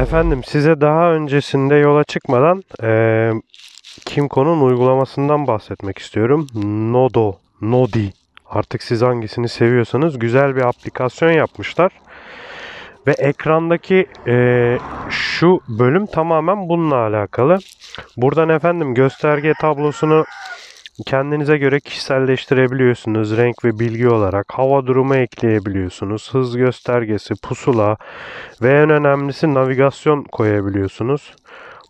Efendim size daha öncesinde yola çıkmadan eee Kimco'nun uygulamasından bahsetmek istiyorum. Nodo, Nodi. Artık siz hangisini seviyorsanız güzel bir aplikasyon yapmışlar. Ve ekrandaki eee, şu bölüm tamamen bununla alakalı. Buradan efendim gösterge tablosunu kendinize göre kişiselleştirebiliyorsunuz. Renk ve bilgi olarak hava durumu ekleyebiliyorsunuz. Hız göstergesi, pusula ve en önemlisi navigasyon koyabiliyorsunuz.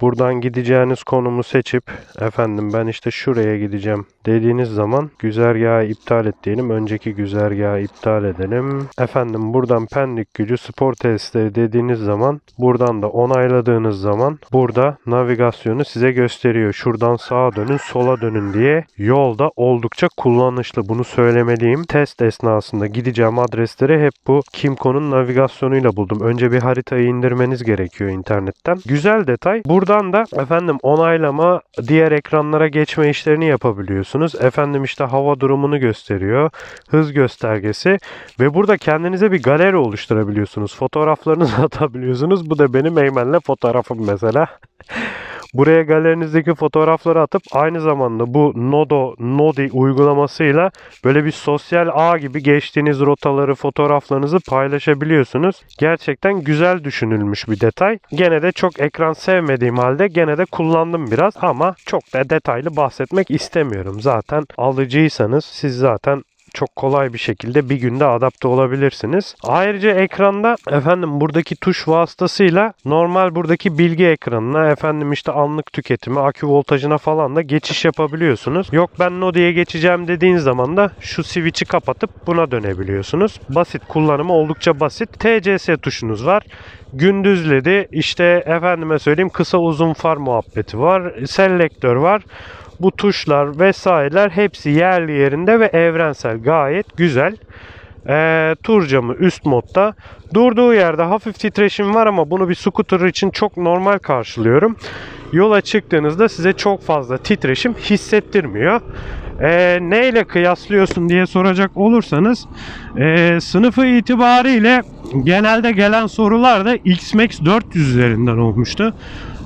Buradan gideceğiniz konumu seçip efendim ben işte şuraya gideceğim dediğiniz zaman güzergahı iptal et diyelim. Önceki güzergahı iptal edelim. Efendim buradan Pendik gücü spor testleri dediğiniz zaman buradan da onayladığınız zaman burada navigasyonu size gösteriyor. Şuradan sağa dönün sola dönün diye yolda oldukça kullanışlı. Bunu söylemeliyim. Test esnasında gideceğim adresleri hep bu Kimco'nun navigasyonuyla buldum. Önce bir haritayı indirmeniz gerekiyor internetten. Güzel detay. Buradan da efendim onaylama, diğer ekranlara geçme işlerini yapabiliyorsunuz. Efendim işte hava durumunu gösteriyor. Hız göstergesi ve burada kendinize bir galeri oluşturabiliyorsunuz. Fotoğraflarınızı atabiliyorsunuz. Bu da benim Eymen'le fotoğrafım mesela. Buraya galerinizdeki fotoğrafları atıp aynı zamanda bu Nodo, Nodi uygulamasıyla böyle bir sosyal ağ gibi geçtiğiniz rotaları, fotoğraflarınızı paylaşabiliyorsunuz. Gerçekten güzel düşünülmüş bir detay. Gene de çok ekran sevmediğim halde gene de kullandım biraz ama çok da detaylı bahsetmek istemiyorum. Zaten alıcıysanız siz zaten çok kolay bir şekilde bir günde adapte olabilirsiniz. Ayrıca ekranda efendim buradaki tuş vasıtasıyla normal buradaki bilgi ekranına efendim işte anlık tüketimi, akü voltajına falan da geçiş yapabiliyorsunuz. Yok ben Nodi'ye geçeceğim dediğin zaman da şu switch'i kapatıp buna dönebiliyorsunuz. Basit kullanımı oldukça basit. TCS tuşunuz var. Gündüz LED'i işte efendime söyleyeyim kısa uzun far muhabbeti var. Selektör var bu tuşlar vesaireler hepsi yerli yerinde ve evrensel gayet güzel. Ee, tur camı üst modda. Durduğu yerde hafif titreşim var ama bunu bir scooter için çok normal karşılıyorum. Yola çıktığınızda size çok fazla titreşim hissettirmiyor. Ee, neyle kıyaslıyorsun diye soracak olursanız ee, sınıfı itibariyle genelde gelen sorular da XMAX 400 üzerinden olmuştu.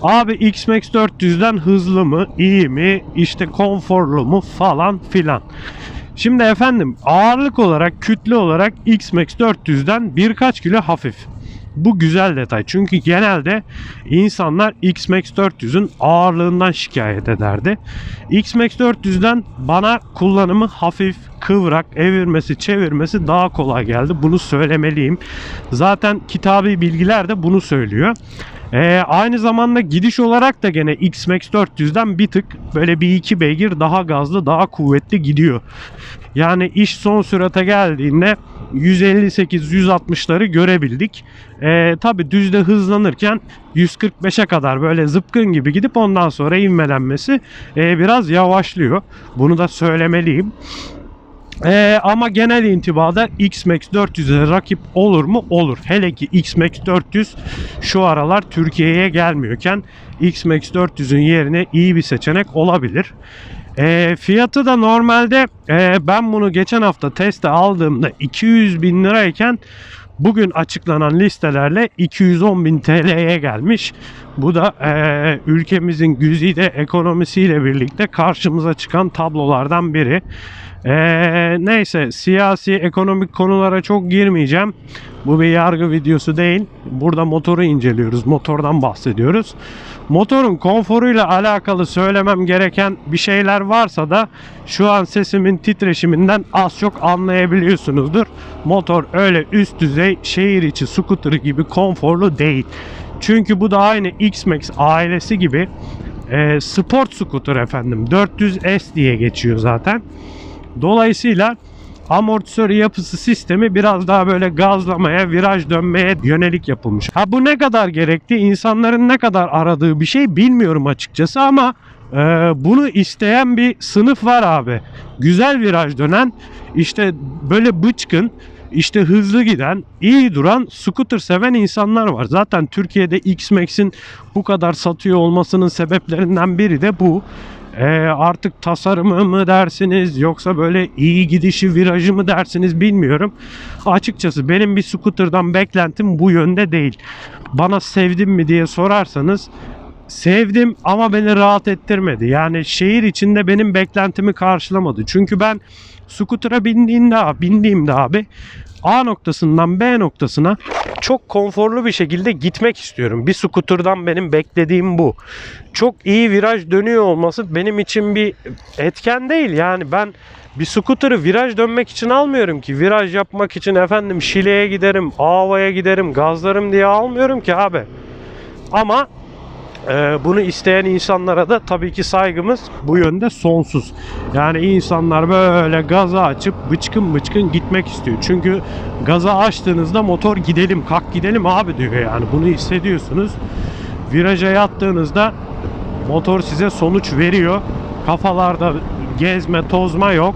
Abi XMAX 400'den hızlı mı, iyi mi, işte konforlu mu falan filan. Şimdi efendim ağırlık olarak, kütle olarak XMAX 400'den birkaç kilo hafif. Bu güzel detay. Çünkü genelde insanlar XMAX 400'ün ağırlığından şikayet ederdi. XMAX 400'den bana kullanımı hafif, kıvrak, evirmesi, çevirmesi daha kolay geldi. Bunu söylemeliyim. Zaten kitabi bilgiler de bunu söylüyor. Ee, aynı zamanda gidiş olarak da gene X-Max 400'den bir tık böyle bir iki beygir daha gazlı daha kuvvetli gidiyor. Yani iş son sürate geldiğinde 158-160'ları görebildik. Ee, Tabi düzde hızlanırken 145'e kadar böyle zıpkın gibi gidip ondan sonra ivmelenmesi e, biraz yavaşlıyor. Bunu da söylemeliyim. Ee, ama genel intibada X-Max 400'e rakip olur mu? Olur. Hele ki X-Max 400 şu aralar Türkiye'ye gelmiyorken X-Max 400'ün yerine iyi bir seçenek olabilir. Ee, fiyatı da normalde e, ben bunu geçen hafta teste aldığımda 200 bin lirayken bugün açıklanan listelerle 210 bin TL'ye gelmiş. Bu da e, ülkemizin güzide ekonomisiyle birlikte karşımıza çıkan tablolardan biri. Ee, neyse siyasi ekonomik konulara çok girmeyeceğim. Bu bir yargı videosu değil. Burada motoru inceliyoruz. Motordan bahsediyoruz. Motorun konforuyla alakalı söylemem gereken bir şeyler varsa da şu an sesimin titreşiminden az çok anlayabiliyorsunuzdur. Motor öyle üst düzey şehir içi scooter gibi konforlu değil. Çünkü bu da aynı X-Max ailesi gibi e, sport scooter efendim. 400S diye geçiyor zaten. Dolayısıyla amortisör yapısı sistemi biraz daha böyle gazlamaya, viraj dönmeye yönelik yapılmış. Ha bu ne kadar gerekli? İnsanların ne kadar aradığı bir şey bilmiyorum açıkçası ama e, bunu isteyen bir sınıf var abi. Güzel viraj dönen, işte böyle bıçkın, işte hızlı giden, iyi duran, scooter seven insanlar var. Zaten Türkiye'de X-Max'in bu kadar satıyor olmasının sebeplerinden biri de bu. Ee, artık tasarımı mı dersiniz yoksa böyle iyi gidişi virajı mı dersiniz bilmiyorum. Açıkçası benim bir scooter'dan beklentim bu yönde değil. Bana sevdim mi diye sorarsanız sevdim ama beni rahat ettirmedi. Yani şehir içinde benim beklentimi karşılamadı. Çünkü ben scooter'a bindiğimde, bindiğimde abi A noktasından B noktasına çok konforlu bir şekilde gitmek istiyorum. Bir scooter'dan benim beklediğim bu. Çok iyi viraj dönüyor olması benim için bir etken değil. Yani ben bir scooter'ı viraj dönmek için almıyorum ki. Viraj yapmak için efendim Şile'ye giderim, Ava'ya giderim, gazlarım diye almıyorum ki abi. Ama bunu isteyen insanlara da tabii ki saygımız bu yönde sonsuz. Yani insanlar böyle gaza açıp bıçkın bıçkın gitmek istiyor. Çünkü gaza açtığınızda motor gidelim kalk gidelim abi diyor yani bunu hissediyorsunuz. Viraja yattığınızda motor size sonuç veriyor. Kafalarda gezme tozma yok.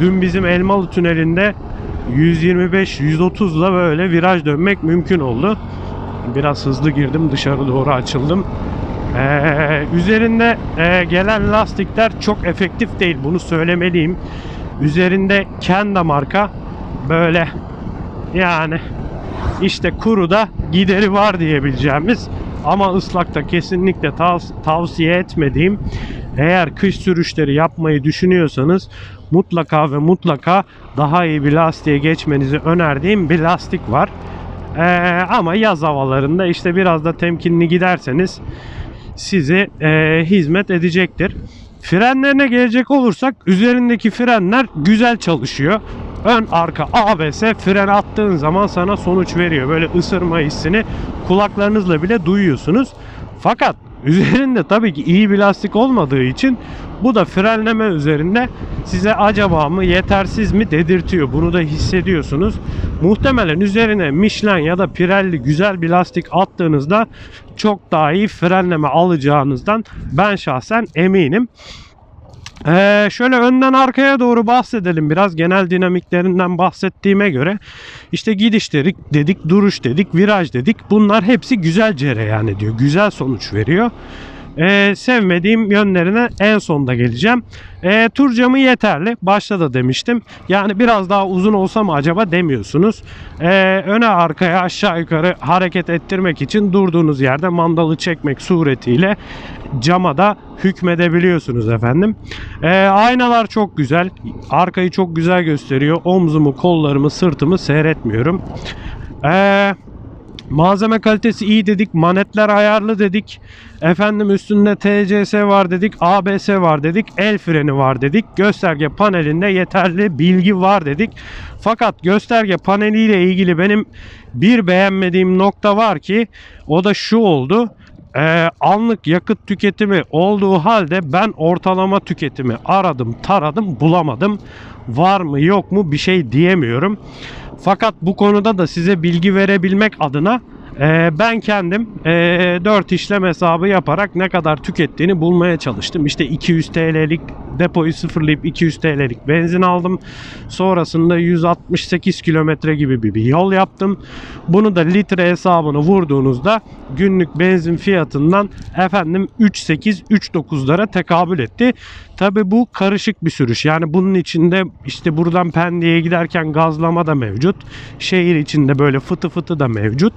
Dün bizim Elmalı tünelinde 125-130'la böyle viraj dönmek mümkün oldu. Biraz hızlı girdim dışarı doğru açıldım. Ee, üzerinde e, gelen lastikler çok efektif değil bunu söylemeliyim. Üzerinde Kenda marka böyle yani işte kuruda gideri var diyebileceğimiz ama ıslakta kesinlikle tav- tavsiye etmediğim eğer kış sürüşleri yapmayı düşünüyorsanız mutlaka ve mutlaka daha iyi bir lastiğe geçmenizi önerdiğim bir lastik var. Ee, ama yaz havalarında işte biraz da temkinli giderseniz size e, hizmet edecektir. Frenlerine gelecek olursak üzerindeki frenler güzel çalışıyor. Ön arka ABS fren attığın zaman sana sonuç veriyor. Böyle ısırma hissini kulaklarınızla bile duyuyorsunuz. Fakat üzerinde tabii ki iyi bir lastik olmadığı için bu da frenleme üzerinde size acaba mı yetersiz mi dedirtiyor. Bunu da hissediyorsunuz. Muhtemelen üzerine Michelin ya da Pirelli güzel bir lastik attığınızda çok daha iyi frenleme alacağınızdan ben şahsen eminim. Ee, şöyle önden arkaya doğru bahsedelim biraz genel dinamiklerinden bahsettiğime göre işte gidiş dedik, dedik duruş dedik viraj dedik bunlar hepsi güzel cereyan ediyor güzel sonuç veriyor ee, sevmediğim yönlerine en sonda geleceğim. Ee, tur camı yeterli. Başta da demiştim. Yani biraz daha uzun olsa mı acaba demiyorsunuz. Ee, öne arkaya aşağı yukarı hareket ettirmek için durduğunuz yerde mandalı çekmek suretiyle cama da hükmedebiliyorsunuz efendim. Ee, aynalar çok güzel. Arkayı çok güzel gösteriyor. Omzumu, kollarımı, sırtımı seyretmiyorum. Eee Malzeme kalitesi iyi dedik. Manetler ayarlı dedik. Efendim üstünde TCS var dedik. ABS var dedik. El freni var dedik. Gösterge panelinde yeterli bilgi var dedik. Fakat gösterge paneliyle ilgili benim bir beğenmediğim nokta var ki o da şu oldu. Ee, anlık yakıt tüketimi olduğu halde ben ortalama tüketimi aradım taradım bulamadım. Var mı yok mu bir şey diyemiyorum. Fakat bu konuda da size bilgi verebilmek adına e, ben kendim e, 4 işlem hesabı yaparak ne kadar tükettiğini bulmaya çalıştım. İşte 200 TL'lik depoyu sıfırlayıp 200 TL'lik benzin aldım. Sonrasında 168 kilometre gibi bir, bir yol yaptım. Bunu da litre hesabını vurduğunuzda günlük benzin fiyatından efendim 3.8 3.9'lara tekabül etti. Tabi bu karışık bir sürüş. Yani bunun içinde işte buradan Pendik'e giderken gazlama da mevcut. Şehir içinde böyle fıtı fıtı da mevcut.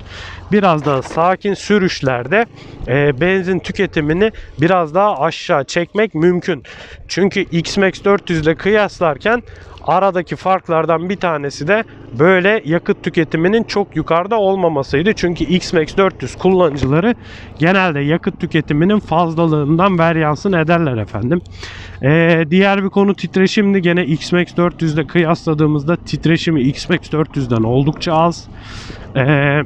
Biraz daha sakin sürüşlerde e, benzin tüketimini biraz daha aşağı çekmek mümkün. Çünkü X-Max 400 ile kıyaslarken aradaki farklardan bir tanesi de böyle yakıt tüketiminin çok yukarıda olmamasıydı. Çünkü X-Max 400 kullanıcıları genelde yakıt tüketiminin fazlalığından veryansın ederler efendim. Ee, diğer bir konu titreşimdi. Gene X-Max 400 ile kıyasladığımızda titreşimi X-Max 400'den oldukça az. Ee,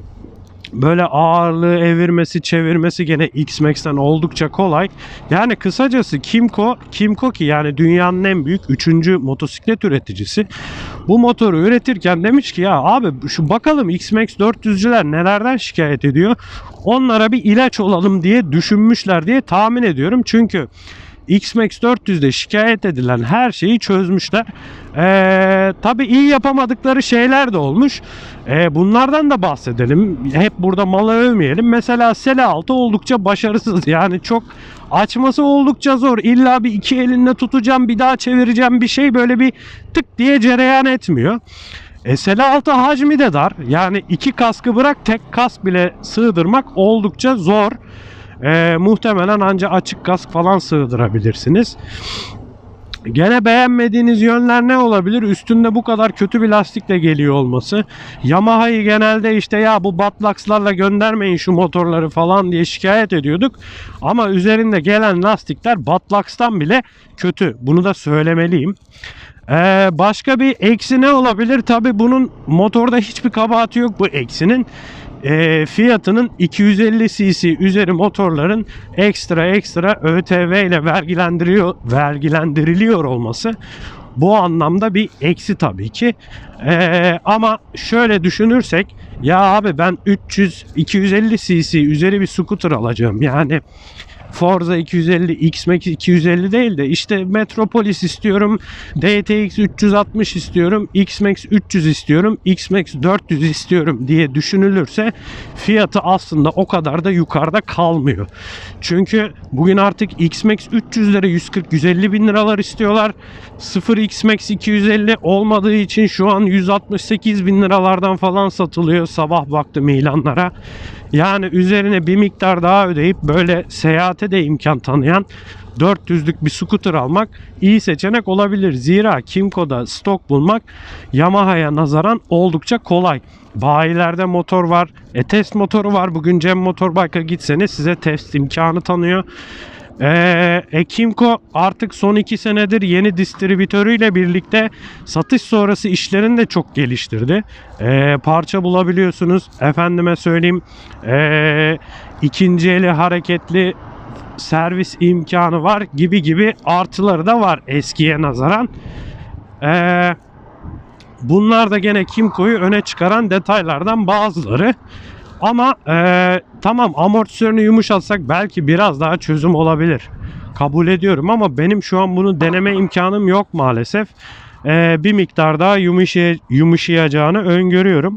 böyle ağırlığı evirmesi çevirmesi gene X-Max'ten oldukça kolay. Yani kısacası Kimco, Kimco ki yani dünyanın en büyük 3. motosiklet üreticisi. Bu motoru üretirken demiş ki ya abi şu bakalım X-Max 400'cüler nelerden şikayet ediyor. Onlara bir ilaç olalım diye düşünmüşler diye tahmin ediyorum. Çünkü X-Max 400'de şikayet edilen her şeyi çözmüşler. Ee, tabii iyi yapamadıkları şeyler de olmuş. Ee, bunlardan da bahsedelim. Hep burada malı övmeyelim. Mesela Sele 6 oldukça başarısız. Yani çok açması oldukça zor. İlla bir iki elinle tutacağım bir daha çevireceğim bir şey böyle bir tık diye cereyan etmiyor. E, Sele 6 hacmi de dar. Yani iki kaskı bırak tek kask bile sığdırmak oldukça zor. Ee, muhtemelen ancak açık kask falan sığdırabilirsiniz. Gene beğenmediğiniz yönler ne olabilir? Üstünde bu kadar kötü bir lastikle geliyor olması. Yamaha'yı genelde işte ya bu batlakslarla göndermeyin şu motorları falan diye şikayet ediyorduk. Ama üzerinde gelen lastikler batlakstan bile kötü. Bunu da söylemeliyim. Ee, başka bir eksi ne olabilir? Tabi bunun motorda hiçbir kabahati yok bu eksinin. Ee, fiyatının 250 cc üzeri motorların ekstra ekstra ÖTV ile vergilendiriyor, vergilendiriliyor olması bu anlamda bir eksi tabii ki. Ee, ama şöyle düşünürsek ya abi ben 300 250 cc üzeri bir scooter alacağım. Yani Forza 250, X-Max 250 değil de işte Metropolis istiyorum, DTX 360 istiyorum, X-Max 300 istiyorum, X-Max 400 istiyorum diye düşünülürse fiyatı aslında o kadar da yukarıda kalmıyor. Çünkü bugün artık X-Max 300'lere 140-150 bin liralar istiyorlar. 0 X-Max 250 olmadığı için şu an 168 bin liralardan falan satılıyor. Sabah baktım ilanlara. Yani üzerine bir miktar daha ödeyip böyle seyahate de imkan tanıyan 400'lük bir scooter almak iyi seçenek olabilir. Zira Kimco'da stok bulmak Yamaha'ya nazaran oldukça kolay. Bayilerde motor var. E test motoru var. Bugün Cem Motorbike'a gitseniz size test imkanı tanıyor. Ee, e, Kimco artık son iki senedir yeni distribütörüyle birlikte satış sonrası işlerini de çok geliştirdi. Ee, parça bulabiliyorsunuz. Efendime söyleyeyim ee, ikinci eli hareketli servis imkanı var gibi gibi artıları da var eskiye nazaran. Ee, bunlar da gene Kimco'yu öne çıkaran detaylardan bazıları. Ama e, tamam amortisörünü yumuşatsak belki biraz daha çözüm olabilir. Kabul ediyorum ama benim şu an bunu deneme imkanım yok maalesef. E, bir miktar daha yumuşay yumuşayacağını öngörüyorum.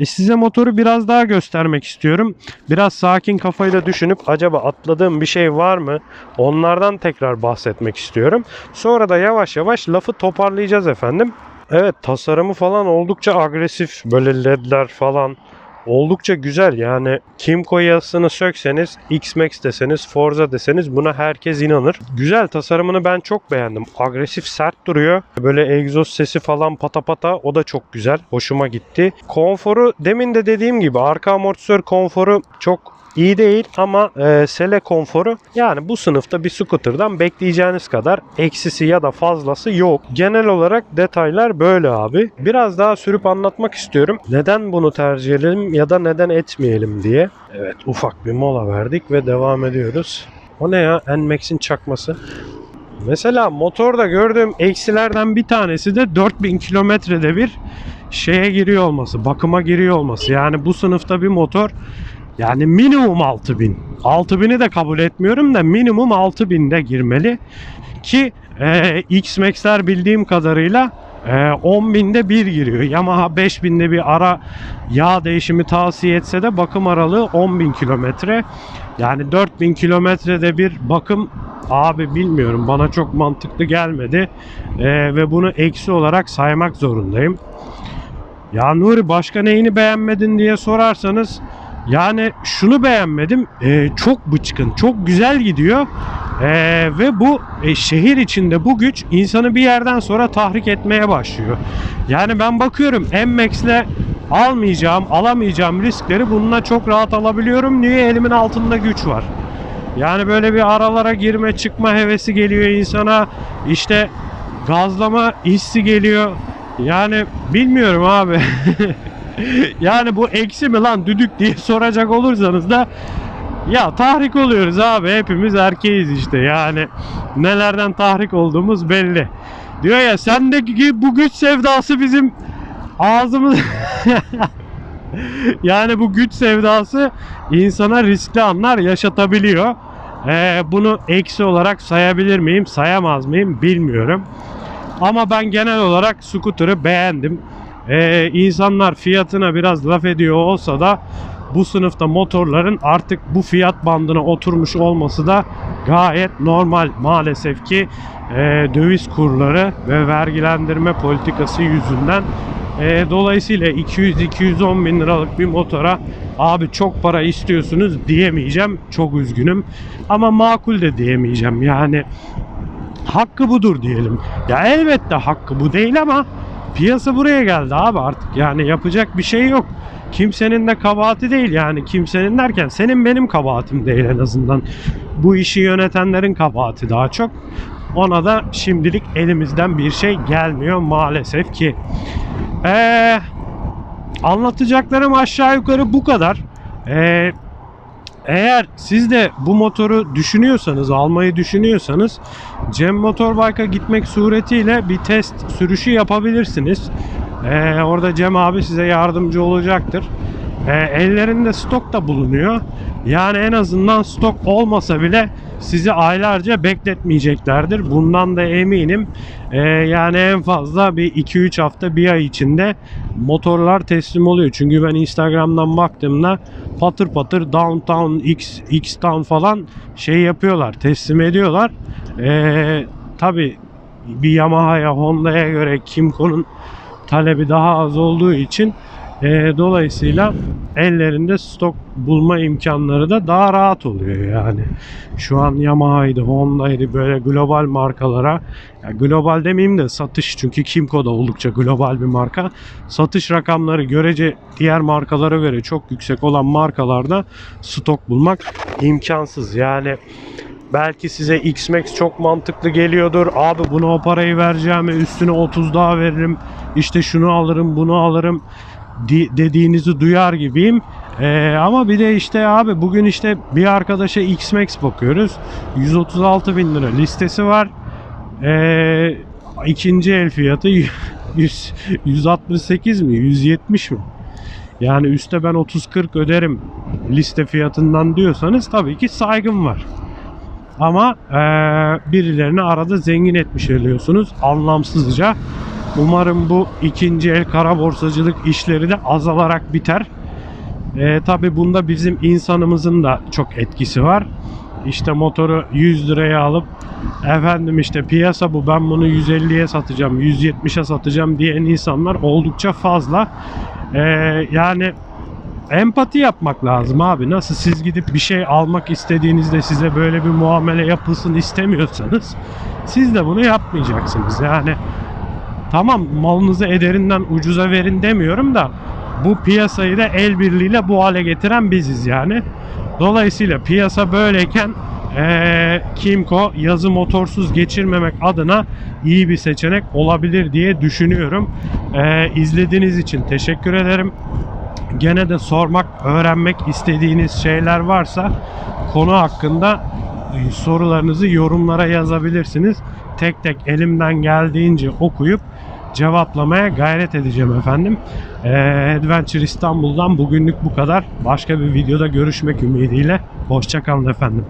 E size motoru biraz daha göstermek istiyorum. Biraz sakin kafayla düşünüp acaba atladığım bir şey var mı? Onlardan tekrar bahsetmek istiyorum. Sonra da yavaş yavaş lafı toparlayacağız efendim. Evet tasarımı falan oldukça agresif. Böyle ledler falan oldukça güzel yani Kimco yazısını sökseniz X-Max deseniz Forza deseniz buna herkes inanır. Güzel tasarımını ben çok beğendim. Agresif sert duruyor. Böyle egzoz sesi falan pata pata o da çok güzel. Hoşuma gitti. Konforu demin de dediğim gibi arka amortisör konforu çok iyi değil ama e, sele konforu yani bu sınıfta bir scooter'dan bekleyeceğiniz kadar eksisi ya da fazlası yok. Genel olarak detaylar böyle abi. Biraz daha sürüp anlatmak istiyorum. Neden bunu tercih edelim ya da neden etmeyelim diye. Evet ufak bir mola verdik ve devam ediyoruz. O ne ya? Nmax'in çakması. Mesela motorda gördüğüm eksilerden bir tanesi de 4000 kilometrede bir şeye giriyor olması, bakıma giriyor olması. Yani bu sınıfta bir motor yani minimum 6000. 6000'i de kabul etmiyorum da minimum 6000'de girmeli. Ki e, X-Max'ler bildiğim kadarıyla e, 10.000'de bir giriyor. Yamaha 5000'de bir ara yağ değişimi tavsiye etse de bakım aralığı 10.000 kilometre. Yani 4000 kilometrede bir bakım abi bilmiyorum bana çok mantıklı gelmedi. E, ve bunu eksi olarak saymak zorundayım. Ya Nuri başka neyini beğenmedin diye sorarsanız yani şunu beğenmedim. Ee, çok bıçkın, çok güzel gidiyor. Ee, ve bu e, şehir içinde bu güç insanı bir yerden sonra tahrik etmeye başlıyor. Yani ben bakıyorum MMAX'le almayacağım, alamayacağım riskleri bununla çok rahat alabiliyorum. Niye? Elimin altında güç var. Yani böyle bir aralara girme çıkma hevesi geliyor insana. İşte gazlama hissi geliyor. Yani bilmiyorum abi. yani bu eksi mi lan düdük diye soracak olursanız da ya tahrik oluyoruz abi hepimiz erkeğiz işte yani nelerden tahrik olduğumuz belli. Diyor ya sendeki bu güç sevdası bizim ağzımız yani bu güç sevdası insana riskli anlar yaşatabiliyor. Ee, bunu eksi olarak sayabilir miyim, sayamaz mıyım bilmiyorum. Ama ben genel olarak scooter'ı beğendim. Ee, insanlar fiyatına biraz laf ediyor olsa da bu sınıfta motorların artık bu fiyat bandına oturmuş olması da gayet normal. Maalesef ki e, döviz kurları ve vergilendirme politikası yüzünden e, dolayısıyla 200-210 bin liralık bir motora abi çok para istiyorsunuz diyemeyeceğim. Çok üzgünüm. Ama makul de diyemeyeceğim. Yani hakkı budur diyelim. Ya elbette hakkı bu değil ama piyasa buraya geldi abi artık. Yani yapacak bir şey yok. Kimsenin de kabahati değil yani kimsenin derken senin benim kabahatim değil en azından. Bu işi yönetenlerin kabahati daha çok. Ona da şimdilik elimizden bir şey gelmiyor maalesef ki. Ee, anlatacaklarım aşağı yukarı bu kadar. Ee, eğer siz de bu motoru düşünüyorsanız, almayı düşünüyorsanız Cem Motorbike'a gitmek suretiyle bir test sürüşü yapabilirsiniz. Ee, orada Cem abi size yardımcı olacaktır. Ee, ellerinde stok da bulunuyor. Yani en azından stok olmasa bile sizi aylarca bekletmeyeceklerdir. Bundan da eminim. Ee, yani en fazla bir 2-3 hafta bir ay içinde motorlar teslim oluyor. Çünkü ben Instagram'dan baktığımda patır patır Downtown, X, X-Town falan şey yapıyorlar. Teslim ediyorlar. Ee, Tabi bir Yamaha'ya, Honda'ya göre Kimco'nun talebi daha az olduğu için e, dolayısıyla ellerinde stok bulma imkanları da daha rahat oluyor yani. Şu an Yamaha'ydı, Honda'ydı böyle global markalara ya global demeyeyim de satış çünkü Kimco da oldukça global bir marka. Satış rakamları görece diğer markalara göre çok yüksek olan markalarda stok bulmak imkansız. Yani Belki size X-Max çok mantıklı geliyordur. Abi buna o parayı vereceğime üstüne 30 daha veririm. İşte şunu alırım, bunu alırım dediğinizi duyar gibiyim. Ee, ama bir de işte abi bugün işte bir arkadaşa X-Max bakıyoruz. 136 bin lira listesi var. Ee, ikinci el fiyatı 100, 168 mi? 170 mi? Yani üstte ben 30-40 öderim liste fiyatından diyorsanız tabii ki saygım var. Ama eee, birilerini arada zengin etmiş oluyorsunuz anlamsızca. Umarım bu ikinci el kara borsacılık işleri de azalarak biter. Eee Tabi bunda bizim insanımızın da çok etkisi var. İşte motoru 100 liraya alıp efendim işte piyasa bu ben bunu 150'ye satacağım 170'e satacağım diyen insanlar oldukça fazla. Eee, yani empati yapmak lazım abi. Nasıl siz gidip bir şey almak istediğinizde size böyle bir muamele yapılsın istemiyorsanız siz de bunu yapmayacaksınız. Yani tamam malınızı ederinden ucuza verin demiyorum da bu piyasayı da el birliğiyle bu hale getiren biziz yani. Dolayısıyla piyasa böyleyken eee, Kimco yazı motorsuz geçirmemek adına iyi bir seçenek olabilir diye düşünüyorum. Eee izlediğiniz için teşekkür ederim gene de sormak, öğrenmek istediğiniz şeyler varsa konu hakkında e, sorularınızı yorumlara yazabilirsiniz. Tek tek elimden geldiğince okuyup cevaplamaya gayret edeceğim efendim. Ee, Adventure İstanbul'dan bugünlük bu kadar. Başka bir videoda görüşmek ümidiyle. Hoşçakalın efendim.